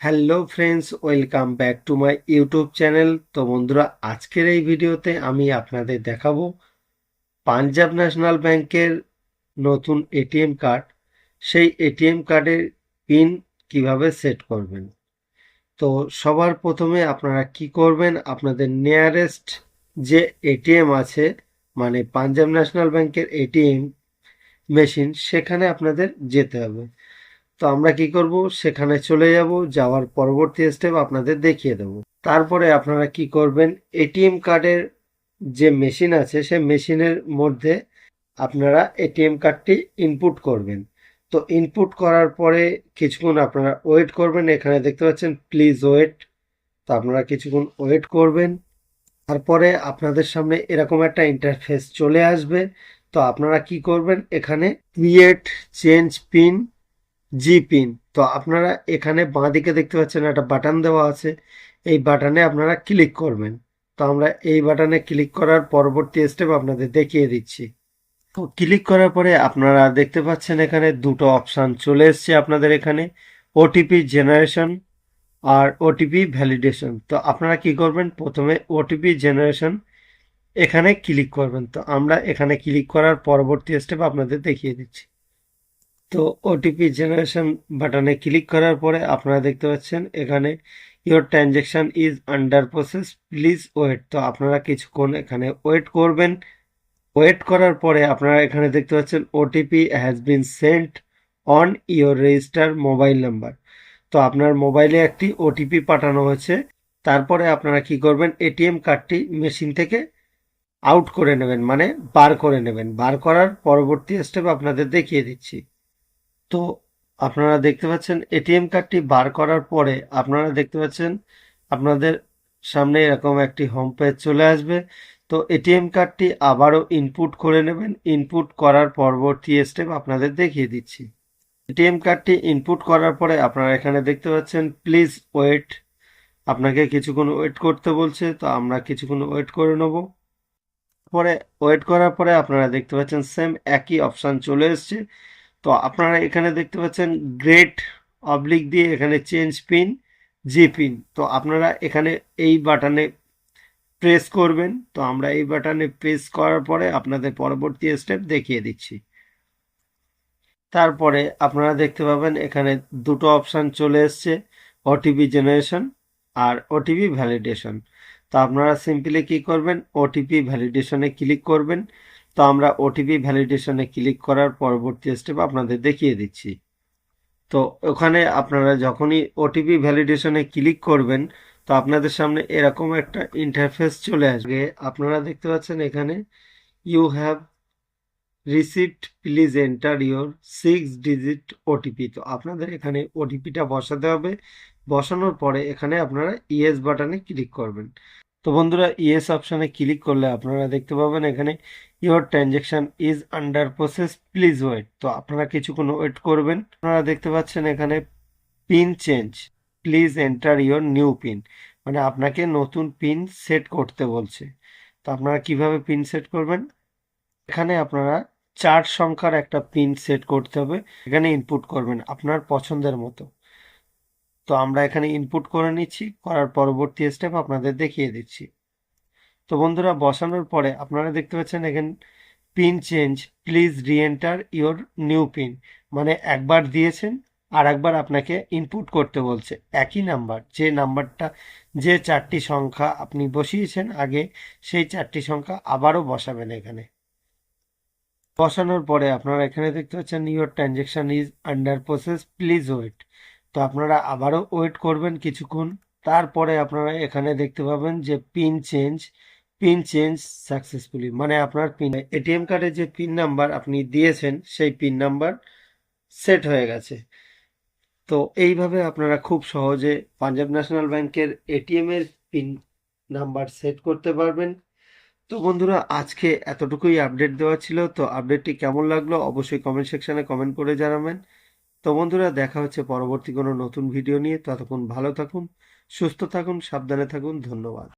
Hello friends, welcome back to my YouTube channel. তো বন্ধুরা, আজকের এই ভিডিওতে আমি আপনাদের দেখাবো পাঞ্জাব ন্যাশনাল ব্যাংকের নতুন এটিএম কার্ড। সেই এটিএম কার্ডের পিন কীভাবে সেট করবেন? তো সবার প্রথমে আপনারা কি করবেন? আপনাদের নিয়ারেস্ট যে এটিএম আছে মানে পাঞ্জাব ন্যাশনাল ব্যাংকের এটিএম মেশিন, সেখানে আপনাদের যেতে হবে। তো আমরা কি করব? সেখানে চলে যাব, যাওয়ার পরবর্তী স্টেপ আপনাদের দেখিয়ে দেব। তারপরে আপনারা কি করবেন? এটিএম কার্ডের যে মেশিন আছে সে মেশিনের মধ্যে আপনারা এটিএম কার্ডটি ইনপুট করবেন। তো ইনপুট করার পরে কিছুক্ষণ আপনারা ওয়েট করবেন। এখানে দেখতে পাচ্ছেন প্লিজ ওয়েট তো আপনারা কিছুক্ষণ ওয়েট করবেন। তারপরে আপনাদের সামনে এরকম একটা ইন্টারফেস চলে আসবে। তো আপনারা কি করবেন? এখানে ক্রিয়েট চেঞ্জ পিন জি পিন। তো আপনারা এখানে বাঁদিকে দেখতে পাচ্ছেন একটা বাটন দেওয়া আছে। এই বাটনে আপনারা ক্লিক করবেন। তো আমরা এই বাটনে ক্লিক করার পরবর্তী স্টেপ আপনাদের দেখিয়ে দিচ্ছি। তো ক্লিক করার পরে আপনারা দেখতে পাচ্ছেন এখানে দুটো অপশান চলে এসছে আপনাদের এখানে। ওটিপি জেনারেশন আর ওটিপি ভ্যালিডেশন তো আপনারা কি করবেন? প্রথমে ওটিপি জেনারেশন এখানে ক্লিক করবেন। তো আমরা এখানে ক্লিক করার পরবর্তী স্টেপ আপনাদের দেখিয়ে দিচ্ছি। তো ওটিপি জেনারেশন বাটনে ক্লিক করার পরে আপনারা দেখতে পাচ্ছেন, এখানে your transaction is under process please wait তো আপনারা কিছুক্ষণ এখানে ওয়েট করবেন। ওয়েট করার পরে আপনারা এখানে দেখতে পাচ্ছেন OTP has been sent on your register mobile number তো আপনার মোবাইলে একটি ওটিপি পাঠানো হয়েছে, তারপরে আপনারা কি করবেন এটিএম কার্ডটি মেশিন থেকে আউট করে নেবেন মানে বার করে নেবেন। বার করার পরবর্তী স্টেপ আপনাদের দেখিয়ে দিচ্ছি। তো আপনারা দেখতে পাচ্ছেন এটিএম কার্ডটি বার করার পরে আপনারা দেখতে পাচ্ছেন, আপনাদের সামনে এরকম একটি হোম পেজ চলে আসবে। তো এটিএম কার্ডটি আবারও ইনপুট করে নেবেন। ইনপুট করার পরবর্তী স্টেপ আপনাদের দেখিয়ে দিচ্ছি। এটিএম কার্ডটি ইনপুট করার পরে আপনারা এখানে দেখতে পাচ্ছেন প্লিজ ওয়েট আপনাকে কিছুক্ষণ ওয়েট করতে বলছে, তো আমরা কিছুক্ষণ ওয়েট করে নেব। পরে ওয়েট করার পরে আপনারা দেখতে পাচ্ছেন সেম একই অপশান চলে এসছে। তো আপনারা এখানে দেখতে পাচ্ছেন গ্রেট অবলিক দিয়ে এখানে চেঞ্জ পিন জি পিন তো আপনারা এখানে এই বাটনে প্রেস করবেন। তো আমরা এই বাটনে প্রেস করার পরে আপনাদের পরবর্তী স্টেপ দেখিয়ে দিচ্ছি। তারপরে আপনারা দেখতে পাবেন এখানে দুটো অপশান চলে এসছে ওটিপি জেনারেশন আর ওটিপি ভ্যালিডেশন তো আপনারা সিম্পলি কি করবেন ওটিপি ভ্যালিডেশনে ক্লিক করবেন। তো আমরা ওটিপি ভ্যালিডেশনে ক্লিক করার পরবর্তী স্টেপ আপনাদের দেখিয়ে দিচ্ছি। তো ওখানে আপনারা যখনই ওটিপি ভ্যালিডেশনে ক্লিক করবেন, তো আপনাদের সামনে এরকম একটা ইন্টারফেস চলে আসবে। আপনারা দেখতে পাচ্ছেন এখানে you have receipt please enter your six digit OTP তো আপনাদের এখানে ওটিপিটা বসাতে হবে। বসানোর পরে এখানে আপনারা ইএস বাটনে ক্লিক করবেন। তো বন্ধুরা ইএস অপশানে ক্লিক করলে আপনারা দেখতে পাবেন এখানে your transaction is under process please wait তো আপনারা কিছুক্ষণ ওয়েট করবেন। আপনারা দেখতে পাচ্ছেন এখানে pin change please enter your new pin মানে আপনাকে নতুন পিন সেট করতে বলছে। তো আপনারা কীভাবে পিন সেট করবেন? এখানে আপনারা চার সংখ্যার একটা পিন সেট করতে হবে। এখানে ইনপুট করবেন আপনার পছন্দের মতো। তো আমরা এখানে ইনপুট করে নিচ্ছি, করার পরবর্তী স্টেপ আপনাদের দেখিয়ে দিচ্ছি। তো বন্ধুরা, বসানোর পরে আপনারা দেখতে পাচ্ছেন এখানে pin change please reenter your new pin মানে একবার দিয়েছেন, আর একবার আপনাকে ইনপুট করতে বলছে। একই নাম্বার যে নাম্বারটা যে চারটি সংখ্যা আপনি বসিয়েছেন আগে, সেই চারটি সংখ্যা আবারও বসাবেন এখানে। বসানোর পরে আপনারা এখানে দেখতে পাচ্ছেন your transaction is under process please wait তো আপনারা আবারও ওয়েট করবেন কিছুক্ষণ। তারপরে আপনারা এখানে দেখতে পাবেন যে pin change pin change successfully মানে আপনার পিন এটিএম কার্ডে যে পিন নাম্বার আপনি দিয়েছেন, সেই পিন নাম্বার সেট হয়ে গেছে। তো এইভাবে আপনারা খুব সহজে পাঞ্জাব ন্যাশনাল ব্যাংকের এটিএম এর পিন নাম্বার সেট করতে পারবেন। তো বন্ধুরা, আজকে এতটুকুই আপডেট দেওয়া ছিল। তো আপডেটটি কেমন লাগল অবশ্যই কমেন্ট সেকশনে কমেন্ট করে জানাবেন। তো বন্ধুরা, দেখা হচ্ছে পরবর্তী কোনো নতুন ভিডিও নিয়ে। ততক্ষণ ভালো থাকুন, সুস্থ থাকুন, সাবধানে থাকুন। ধন্যবাদ।